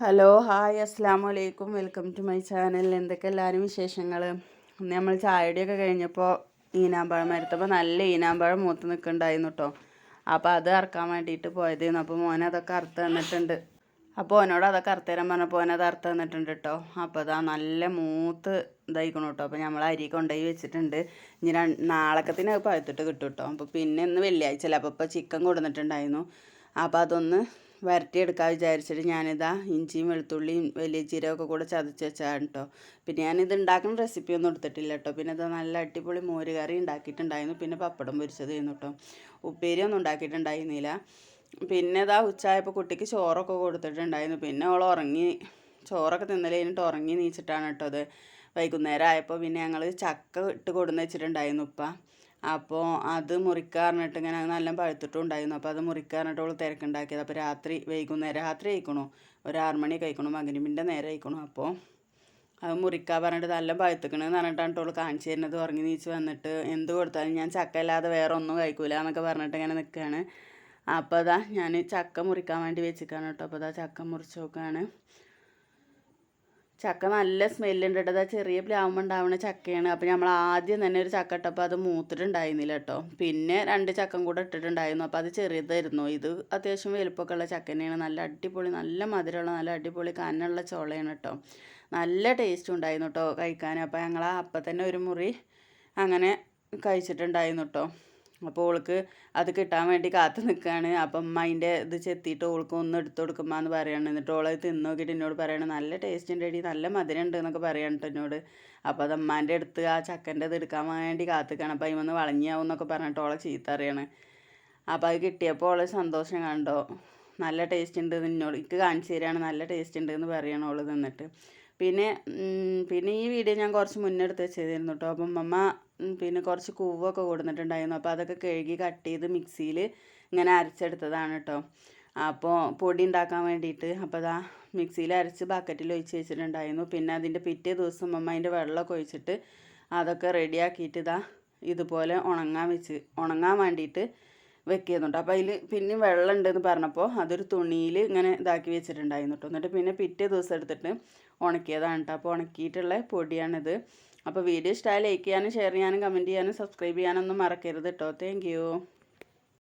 Hello hi അസ്സാം വലൈക്കും welcome to my channel. എന്തൊക്കെ എല്ലാവരും വിശേഷങ്ങൾ നമ്മൾ ചായയുടെയൊക്കെ കഴിഞ്ഞപ്പോൾ ഈനാമ്പഴം മരത്തപ്പോൾ നല്ല ഈനാമ്പഴം മൂത്ത് നിൽക്കുന്നുണ്ടായിരുന്നു കേട്ടോ അപ്പോൾ അത് അറക്കാൻ വേണ്ടിയിട്ട് പോയതായിരുന്നു അപ്പോൾ മോനെ അതൊക്കെ അറുത്ത് തന്നിട്ടുണ്ട്. അപ്പോൾ ഓനോട് അതൊക്കെ അറുത്ത് തരാൻ പറഞ്ഞപ്പോൾ ഓനത് അറുത്ത് തന്നിട്ടുണ്ട് കേട്ടോ അപ്പോൾ അതാ നല്ല മൂത്ത് ഇതായിക്കണം കേട്ടോ അപ്പോൾ നമ്മൾ അരി കൊണ്ടുപോയി വെച്ചിട്ടുണ്ട്. ഇനി രണ്ട് നാളക്കത്തിന് അത് പഴുത്തിട്ട് കിട്ടും കേട്ടോ അപ്പോൾ പിന്നെ ഇന്ന് വെള്ളിയാഴ്ച അല്ല അപ്പോൾ ഇപ്പോൾ ചിക്കൻ കൊടുത്തിട്ടുണ്ടായിരുന്നു അപ്പോൾ അതൊന്ന് വരട്ടിയെടുക്കാൻ വിചാരിച്ചിട്ട് ഞാനിതാ ഇഞ്ചിയും വെളുത്തുള്ളിയും വലിയ ജീരകമൊക്കെ കൂടെ ചതച്ച് വെച്ചാണ് കേട്ടോ പിന്നെ ഞാനിത് ഉണ്ടാക്കുന്ന റെസിപ്പി ഒന്നും എടുത്തിട്ടില്ല കേട്ടോ പിന്നെ ഇത് നല്ല അടിപൊളി മോര് കറി ഉണ്ടാക്കിയിട്ടുണ്ടായിരുന്നു. പിന്നെ പപ്പടം പൊരിച്ചതായിരുന്നു കേട്ടോ ഉപ്പേരി ഒന്നും ഉണ്ടാക്കിയിട്ടുണ്ടായിരുന്നില്ല. പിന്നെ ഇതാ ഉച്ചയായപ്പോൾ കുട്ടിക്ക് ചോറൊക്കെ കൊടുത്തിട്ടുണ്ടായിരുന്നു. പിന്നെ അവൾ ഉറങ്ങി ചോറൊക്കെ തിന്നൽ കഴിഞ്ഞിട്ട് ഉറങ്ങി നീച്ചിട്ടാണ് കേട്ടോ അത് വൈകുന്നേരം ആയപ്പോൾ പിന്നെ ഞങ്ങൾ ചക്ക ഇട്ട് കൊടുന്ന് വെച്ചിട്ടുണ്ടായിരുന്നു ഉപ്പ. അപ്പോൾ അത് മുറിക്കാറിഞ്ഞിട്ട് ഇങ്ങനെ നല്ല പഴുത്തിട്ടും ഉണ്ടായിരുന്നു അപ്പോൾ അത് മുറിക്കാറിഞ്ഞിട്ട് അവൾ തിരക്കുണ്ടാക്കിയത്. അപ്പോൾ രാത്രി വൈകുന്നേരം രാത്രി കഴിക്കണു. ഒരു ആറ് മണി കഴിക്കണു. മകനിമിന്റെ നേരെ കഴിക്കണു. അപ്പോൾ അത് മുറിക്കാൻ പറഞ്ഞിട്ട് നല്ല പഴുത്തിക്കണെന്ന് പറഞ്ഞിട്ടാണ് അവൾ കാണിച്ചു തരുന്നത്. ഉറങ്ങി നീച്ച് വന്നിട്ട് എന്ത് കൊടുത്താലും ഞാൻ ചക്ക അല്ലാതെ വേറെ ഒന്നും കഴിക്കൂല എന്നൊക്കെ പറഞ്ഞിട്ട് ഇങ്ങനെ നിൽക്കുകയാണ് അപ്പോൾ അതാ ഞാൻ ചക്ക മുറിക്കാൻ വേണ്ടി വെച്ചിക്കാണ് കേട്ടോ. അപ്പോൾ അതാ ചക്ക മുറിച്ച് നോക്കുകയാണ് ചക്ക നല്ല സ്മെല്ലുണ്ട് കേട്ടോ ചെറിയ പ്ലാവുമ്പോൾ ഉണ്ടാവുന്ന ചക്കയാണ്. അപ്പോൾ നമ്മൾ ആദ്യം തന്നെ ഒരു ചക്ക ഇട്ടപ്പോൾ അത് മൂത്തിട്ടുണ്ടായിരുന്നില്ല കേട്ടോ പിന്നെ രണ്ട് ചക്കം കൂടെ ഇട്ടിട്ടുണ്ടായിരുന്നു. അപ്പോൾ അത് ചെറിയതായിരുന്നു. ഇത് അത്യാവശ്യം വലുപ്പമൊക്കെ ഉള്ള ചക്ക തന്നെയാണ്. നല്ല അടിപൊളി നല്ല മധുരമുള്ള നല്ല അടിപൊളി കനുള്ള ചോളയാണ് കേട്ടോ നല്ല ടേസ്റ്റ് ഉണ്ടായിരുന്നു കേട്ടോ കഴിക്കാൻ. അപ്പോൾ ഞങ്ങൾ അപ്പം തന്നെ ഒരു മുറി അങ്ങനെ കഴിച്ചിട്ടുണ്ടായിരുന്നു കേട്ടോ അപ്പോൾ ഓൾക്ക് അത് കിട്ടാൻ വേണ്ടി കാത്തു നിൽക്കുകയാണ് അപ്പം അമ്മ അതിന്റെ ഇത് ചെത്തിയിട്ട് ഓൾക്ക് ഒന്ന് എടുത്തു കൊടുക്കുമ്പോൾ എന്ന് പറയാണ്. എന്നിട്ട് ഓളത് തിന്ന് നോക്കിയിട്ട് എന്നോട് പറയുകയാണ് നല്ല ടേസ്റ്റ് ഉണ്ട് എടി നല്ല മധുരം ഉണ്ട് എന്നൊക്കെ പറയാണ് കേട്ടോ എന്നോട്. അപ്പോൾ അത് അമ്മാന്റെ അടുത്ത് ആ ചക്കന്റെ ഇത് എടുക്കാൻ വേണ്ടി കാത്തുക്കാണ്. അപ്പോൾ അതിമൊന്ന് വളഞ്ഞാവും എന്നൊക്കെ പറഞ്ഞിട്ട് ഓളെ ചീത്ത അറിയാണ് അപ്പോൾ അത് കിട്ടിയപ്പോൾ ഓളെ സന്തോഷം കണ്ടോ. നല്ല ടേസ്റ്റ് ഉണ്ട് എന്നോട് എനിക്ക് കാണിച്ചു തരികയാണ് നല്ല ടേസ്റ്റ് ഉണ്ട് എന്ന് പറയണം ഓൾ നിന്നിട്ട്. പിന്നെ പിന്നെ ഈ വീഡിയോ ഞാൻ കുറച്ച് മുന്നേ എടുത്ത് വെച്ചിരുന്നു കേട്ടോ അപ്പം അമ്മ പിന്നെ കുറച്ച് കൂവൊക്കെ കൊടുത്തിട്ടുണ്ടായിരുന്നു. അപ്പോൾ അതൊക്കെ കഴുകി കട്ട് ചെയ്ത് മിക്സിയിൽ ഇങ്ങനെ അരച്ചെടുത്തതാണ് കേട്ടോ അപ്പോൾ പൊടി ഉണ്ടാക്കാൻ വേണ്ടിയിട്ട് അപ്പോൾ അതാ മിക്സിയിൽ അരച്ച് ബക്കറ്റിൽ ഒഴിച്ച് വെച്ചിട്ടുണ്ടായിരുന്നു. പിന്നെ അതിന്റെ പിറ്റേ ദിവസം അമ്മ അതിന്റെ വെള്ളമൊക്കെ ഒഴിച്ചിട്ട് അതൊക്കെ റെഡിയാക്കിയിട്ട് ഇതാ ഇതുപോലെ ഉണങ്ങാൻ വെച്ച് ഉണങ്ങാൻ വേണ്ടിയിട്ട് വെക്കുന്നുണ്ട്. അപ്പോൾ അതിൽ പിന്നെ വെള്ളം ഉണ്ടെന്ന് പറഞ്ഞപ്പോൾ അതൊരു തുണിയിൽ ഇങ്ങനെ ഇതാക്കി വെച്ചിട്ടുണ്ടായിരുന്നു കേട്ടോ എന്നിട്ട് പിന്നെ പിറ്റേ ദിവസം എടുത്തിട്ട് ഉണക്കിയതാണ് കേട്ടോ അപ്പോൾ ഉണക്കിയിട്ടുള്ള പൊടിയാണിത്. അപ്പോൾ വീഡിയോ ഇഷ്ടമായി ലൈക്ക് ചെയ്യാനും ഷെയർ ചെയ്യാനും കമന്റ് ചെയ്യാനും സബ്സ്ക്രൈബ് ചെയ്യാനൊന്നും മറക്കരുത് കേട്ടോ താങ്ക്